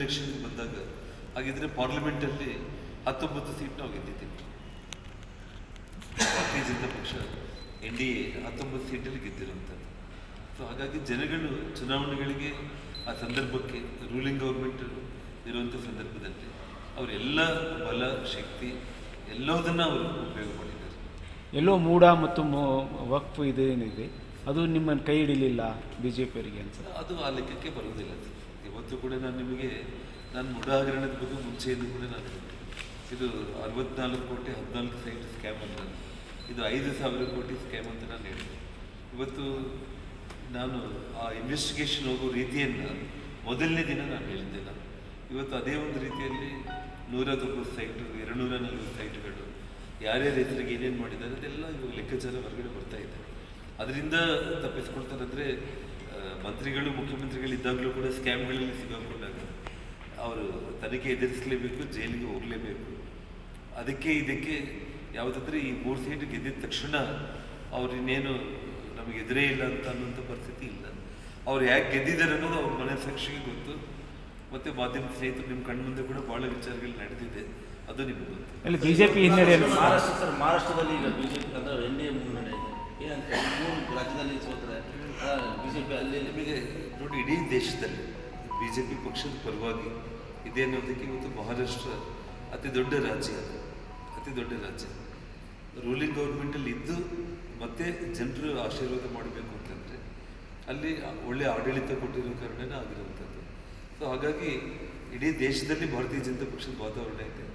Election ಬಂದಾಗ ಹಾಗಿದ್ರೆ ಪಾರ್ಲಿಮೆಂಟಲ್ಲಿ ಹತ್ತೊಂಬತ್ತು ಸೀಟ್ ನಾವು ಗೆದ್ದಿದ್ದೀವಿ. ಭಾರತೀಯ ಜನತಾ ಪಕ್ಷ ಎನ್ ಡಿ ಎ ಹತ್ತೊಂಬತ್ತು ಸೀಟಲ್ಲಿ ಗೆದ್ದಿರುವಂಥದ್ದು. ಸೊ ಹಾಗಾಗಿ ಜನಗಳು ಚುನಾವಣೆಗಳಿಗೆ ಆ ಸಂದರ್ಭಕ್ಕೆ ರೂಲಿಂಗ್ ಗೌರ್ಮೆಂಟ್ ಇರುವಂಥ ಸಂದರ್ಭದಲ್ಲಿ ಅವರೆಲ್ಲ ಬಲ ಶಕ್ತಿ ಎಲ್ಲದನ್ನು ಅವರು ಉಪಯೋಗ ಮಾಡಿದ್ದಾರೆ. ಎಲ್ಲೋ ಮೂಡ ಮತ್ತು ವಕ್ಫ್ ಇದೇನಿದೆ ಅದು ನಿಮ್ಮನ್ನು ಕೈ ಹಿಡಿಲಿಲ್ಲ ಬಿ ಜೆ ಪಿಯವರಿಗೆ ಅನ್ಸುತ್ತೆ. ಅದು ಆ ಲೆಕ್ಕಕ್ಕೆ ಬರುವುದಿಲ್ಲ. ಸರ್. ಇವತ್ತು ಕೂಡ ನಾನು ನಿಮಗೆ ನಾನು ಮುಡಾಗರಣದ ಬಗ್ಗೆ ಮುಂಚೆಯಿಂದ ಕೂಡ ನಾನು. ಇದು ಅರವತ್ನಾಲ್ಕು ಕೋಟಿ, ಹದಿನಾಲ್ಕು ಸೈಟ್ ಸ್ಕ್ಯಾಮ್ ಅಂತ ಇದು ಐದು ಸಾವಿರ ಕೋಟಿ ಸ್ಕ್ಯಾಮ್ ಅಂತ ನಾನು ಹೇಳಿದೆ ಇವತ್ತು ನಾನು ಆ ಇನ್ವೆಸ್ಟಿಗೇಷನ್ ಹೋಗೋ ರೀತಿಯನ್ನು ಮೊದಲನೇ ದಿನ ನಾನು ಹೇಳಿದ್ದೆ ನಾನು ಇವತ್ತು ಅದೇ ಒಂದು ರೀತಿಯಲ್ಲಿ ನೂರ ತೊಂಬತ್ತು ಸೈಟು ನಲವತ್ತು ಸೈಟ್ಗಳು ಯಾರ್ಯಾರ ಹೆಸರಿಗೆ ಏನೇನು ಮಾಡಿದ್ದಾರೆ ಅದೆಲ್ಲ ಇವಾಗ ಲೆಕ್ಕಾಚಾರ ಹೊರಗಡೆ ಬರ್ತಾ ಇದೆ ಅದರಿಂದ ತಪ್ಪಿಸ್ಕೊಳ್ತಾರೆ ಅಂದರೆ ಮಂತ್ರಿಗಳು ಮುಖ್ಯಮಂತ್ರಿಗಳು ಇದ್ದಾಗಲೂ ಕೂಡ ಸ್ಕ್ಯಾಮ್ಗಳಲ್ಲಿ ಸಿಗಾಕೊಂಡಾಗ ಅವರು ತನಿಖೆ ಎದುರಿಸಲೇಬೇಕು ಜೈಲಿಗೆ ಹೋಗಲೇಬೇಕು. ಅದಕ್ಕೆ ಇದಕ್ಕೆ ಯಾವುದಾದ್ರೆ ಈ ಮೂರು ಸೀಟು ಗೆದ್ದಿದ ತಕ್ಷಣ ಅವ್ರು ಇನ್ನೇನು ನಮಗೆ ಎದುರೇ ಇಲ್ಲ ಅಂತ ಅನ್ನೋಂಥ ಪರಿಸ್ಥಿತಿ ಇಲ್ಲ. ಅವ್ರು ಯಾಕೆ ಗೆದ್ದಿದ್ದಾರೆ ಅನ್ನೋದು ಅವ್ರ ಮನಸ್ಸಾಕ್ಷಿಗೆ ಗೊತ್ತು. ಮತ್ತೆ ಮಾಧ್ಯಮ ಸ್ನೇಹಿತರು ನಿಮ್ಮ ಕಣ್ಮುಂದೆ ಕೂಡ ಭಾಳ ವಿಚಾರಗಳು ನಡೆದಿದೆ. ಅದು ನಿಮ್ಗೆ ಗೊತ್ತು. ಬಿಜೆಪಿ ಬಿ ಜೆ ಪಿ ಹಿನ್ನಡೆ ಅನ್ಸುತ್ತೆ ಮಹಾರಾಷ್ಟ್ರ ಸರ್ ಮಹಾರಾಷ್ಟ್ರದಲ್ಲಿ ಈಗ ಬಿಜೆಪಿ ಅಂದ್ರೆ ಎನ್ ಡಿ ಎ ಮುನ್ನಡೆ ಇದೆ. ರಾಜ್ಯದಲ್ಲಿ ಸೋತ್ರೆ ಪಿ ಅಲ್ಲಿ ನಿಮಗೆ ನೋಡಿ ಇಡೀ ದೇಶದಲ್ಲಿ ಬಿ ಜೆ ಪಿ ಪಕ್ಷದ ಪರವಾಗಿ ಇದೆ ಅನ್ನೋದಕ್ಕೆ ಇವತ್ತು ಮಹಾರಾಷ್ಟ್ರ ಅತಿ ದೊಡ್ಡ ರಾಜ್ಯ ಅದು. ಅತಿ ದೊಡ್ಡ ರಾಜ್ಯ. ರೂಲಿಂಗ್ ಗೌರ್ಮೆಂಟಲ್ಲಿ ಇದ್ದು ಮತ್ತೆ ಜನರು ಆಶೀರ್ವಾದ ಮಾಡಬೇಕು ಅಂತಂದರೆ ಅಲ್ಲಿ ಒಳ್ಳೆ ಆಡಳಿತ ಕೊಟ್ಟಿರೋ ಕಾರಣನೇ ಆಗಿರುವಂಥದ್ದು. ಸೊ ಹಾಗಾಗಿ ಇಡೀ ದೇಶದಲ್ಲಿ ಭಾರತೀಯ ಜನತಾ ಪಕ್ಷದ ವಾತಾವರಣ ಇದೆ.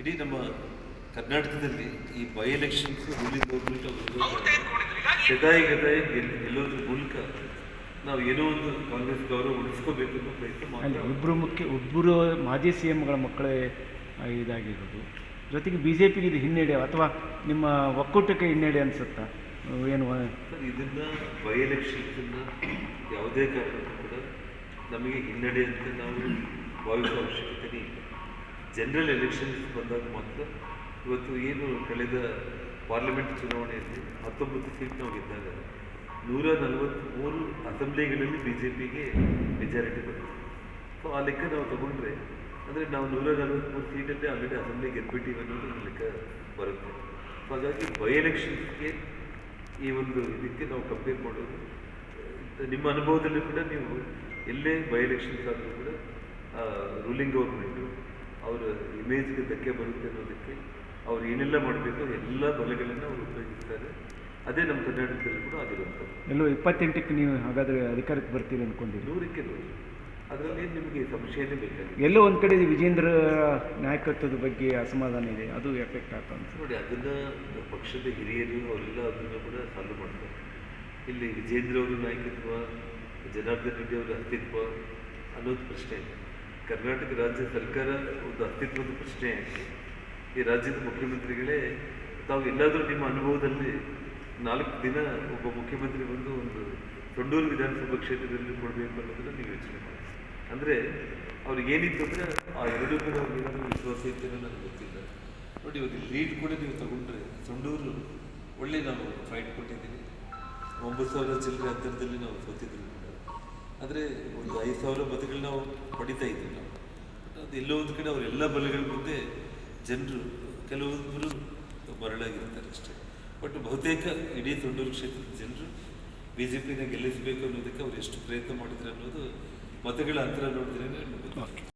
ಇಡೀ ನಮ್ಮ ಕರ್ನಾಟಕದಲ್ಲಿ ಈ ಬೈ ಎಲೆಕ್ಷನ್ಸ್ ರೂಲಿಂಗ್ ಗೌರ್ಮೆಂಟ್ ಗದಾಯಿ ಗದಾಯಿ ಗೆಲ್ ಗೆಲ್ಲೋದ್ರ ಮೂಲಕ ನಾವು ಏನೋ ಒಂದು ಕಾಂಗ್ರೆಸ್ ಗೌರವ ಉಳಿಸ್ಕೋಬೇಕು ಅನ್ನೋ ಪ್ರಯತ್ನ ಇಬ್ಬರು ಮುಖ್ಯ ಒಬ್ಬರು ಮಾಜಿ ಸಿ ಎಂಗಳ ಮಕ್ಕಳೇ ಇದಾಗಿರೋದು. ಜೊತೆಗೆ ಬಿ ಜೆ ಪಿಗೆ ಇದು ಹಿನ್ನಡೆ ಅಥವಾ ನಿಮ್ಮ ಒಕ್ಕೂಟಕ್ಕೆ ಹಿನ್ನಡೆ ಅನ್ಸುತ್ತಾ? ಏನು ಸರ್ ಇದನ್ನ ಬೈ ಎಲೆಕ್ಷನ್ಸನ್ನು ಯಾವುದೇ ಕಾರಣಕ್ಕೂ ಕೂಡ ನಮಗೆ ಹಿನ್ನಡೆ ಅಂತ ನಾವು ಭಾವಿಸುವ ಅವಶ್ಯಕತೆ ಇಲ್ಲ. ಜನರಲ್ ಎಲೆಕ್ಷನ್ಸ್ ಬಂದಾಗ ಮಾತ್ರ ಇವತ್ತು ಏನು ಕಳೆದ ಪಾರ್ಲಿಮೆಂಟ್ ಚುನಾವಣೆಯಲ್ಲಿ ಹತ್ತೊಂಬತ್ತು ಸೀಟ್ ನಾವು ಗೆದ್ದಾಗ ನೂರ ನಲವತ್ತ್ಮೂರು ಅಸೆಂಬ್ಲಿಗಳಲ್ಲಿ ಬಿ ಜೆ ಪಿಗೆ ಮೆಜಾರಿಟಿ ಬಂತು. ಸೊ ಆ ಲೆಕ್ಕ ನಾವು ತಗೊಂಡ್ರೆ, ಅಂದರೆ ನಾವು ನೂರ ನಲವತ್ತ್ಮೂರು ಸೀಟಲ್ಲಿ ಆಲ್ರೆಡಿ ಅಸೆಂಬ್ಲಿ ಗೆದ್ಬಿಟ್ಟಿವಿ ಅನ್ನೋದು ಲೆಕ್ಕ ಬರುತ್ತೆ. ಸೊ ಹಾಗಾಗಿ ಬೈ ಎಲೆಕ್ಷನ್ಸ್ಗೆ ಈ ಒಂದು ಇದಕ್ಕೆ ನಾವು ಕಂಪೇರ್ ಮಾಡೋದು ನಿಮ್ಮ ಅನುಭವದಲ್ಲಿ ಕೂಡ ನೀವು ಎಲ್ಲೇ ಬೈ ಎಲೆಕ್ಷನ್ಸ್ ಆದರೂ ಕೂಡ ರೂಲಿಂಗ್ ಗೌರ್ಮೆಂಟು ಅವರ ಇಮೇಜ್ಗೆ ಧಕ್ಕೆ ಬರುತ್ತೆ ಅನ್ನೋದಕ್ಕೆ ಅವ್ರು ಏನೆಲ್ಲ ಮಾಡಬೇಕು ಎಲ್ಲ ಬಲಗಳನ್ನು ಅವರು ಉಪಯೋಗಿಸ್ತಾರೆ. ಅದೇ ನಮ್ಮ ಕರ್ನಾಟಕದಲ್ಲಿ ಕೂಡ ಆಗಿರುವಂಥದ್ದು. ಎಲ್ಲೋ ಇಪ್ಪತ್ತೆಂಟಕ್ಕೆ ನೀವು ಹಾಗಾದರೆ ಅಧಿಕಾರಕ್ಕೆ ಬರ್ತೀರಿ ಅಂದ್ಕೊಂಡಿರಿ ನೂರಕ್ಕೆ ನೂರು. ಅದರಲ್ಲಿ ನಿಮಗೆ ಸಂಶಯನೇ ಬೇಕಾಗಿದೆ ಎಲ್ಲೋ ಒಂದು ಕಡೆ ವಿಜೇಂದ್ರ ನಾಯಕತ್ವದ ಬಗ್ಗೆ ಅಸಮಾಧಾನ ಇದೆ ಅದು ಎಫೆಕ್ಟ್ ಆಗ್ತಾ ಅಂತ. ನೋಡಿ ಅದನ್ನ ಪಕ್ಷದ ಹಿರಿಯರು ಅವರೆಲ್ಲ ಅದನ್ನು ಕೂಡ ಸಾಲ್ವ್ ಮಾಡ್ತಾರೆ. ಇಲ್ಲಿ ವಿಜೇಂದ್ರ ಅವರ ನಾಯಕತ್ವ ಜನಾರ್ದನ್ ರೆಡ್ಡಿ ಅವರ ಅಸ್ತಿತ್ವ ಅನ್ನೋದು ಪ್ರಶ್ನೆ. ಕರ್ನಾಟಕ ರಾಜ್ಯ ಸರ್ಕಾರ ಒಂದು ಅಸ್ತಿತ್ವದ ಪ್ರಶ್ನೆ ಆಗಿದೆ ಈ ರಾಜ್ಯದ ಮುಖ್ಯಮಂತ್ರಿಗಳೇ, ತಾವು ಎಲ್ಲಾದರೂ ನಿಮ್ಮ ಅನುಭವದಲ್ಲಿ ನಾಲ್ಕು ದಿನ ಒಬ್ಬ ಮುಖ್ಯಮಂತ್ರಿ ಬಂದು ಒಂದು ತೊಂಡೂರು ವಿಧಾನಸಭಾ ಕ್ಷೇತ್ರದಲ್ಲಿ ಕೊಡಬೇಕು ಅನ್ನೋದನ್ನು ನೀವು ಯೋಚನೆ ಮಾಡಿ. ಅಂದರೆ ಅವ್ರಿಗೆ ಏನಿತ್ತು ಅಂದರೆ ಆ ಎರಡೂ ಕೂಡ ಏನಾದರೂ ವಿಶ್ವಾಸ ಇತ್ತು ನನಗೆ ಗೊತ್ತಿಲ್ಲ. ನೋಡಿ ಇವತ್ತು ಲೀಡ್ ಕೂಡ ನೀವು ತಗೊಂಡ್ರೆ ತೊಂಡೂರು ಒಳ್ಳೆ ನಾವು ಫೈಟ್ ಕೊಟ್ಟಿದ್ದೀವಿ. ಒಂಬತ್ತು ಸಾವಿರ ಚಿಲ್ಲರೆ ಅಂತರದಲ್ಲಿ ನಾವು ಸೋತಿದ್ದೀವಿ ಆದರೆ ಒಂದು ಐದು ಸಾವಿರ ಮತಗಳು ನಾವು ಪಡಿತಾ ಇದ್ದೀವಿ ನಾವು. ಅದು ಎಲ್ಲೋ ಒಂದು ಕಡೆ ಅವರೆಲ್ಲ ಬಲಗಳ ಮುಂದೆ ಜನರು, ಕೆಲವೊಬ್ಬರು ಮರಳಾಗಿರ್ತಾರೆ ಅಷ್ಟೇ. ಬಟ್ ಬಹುತೇಕ ಇಡೀ ತೊಂಡೂರು ಕ್ಷೇತ್ರದ ಜನರು ಬಿ ಜೆ ಪಿನ ಗೆಲ್ಲಿಸಬೇಕು ಅನ್ನೋದಕ್ಕೆ ಅವ್ರು ಎಷ್ಟು ಪ್ರಯತ್ನ ಮಾಡಿದ್ರು ಅನ್ನೋದು ಮತಗಳ ಅಂತರ ನೋಡಿದ್ರೆ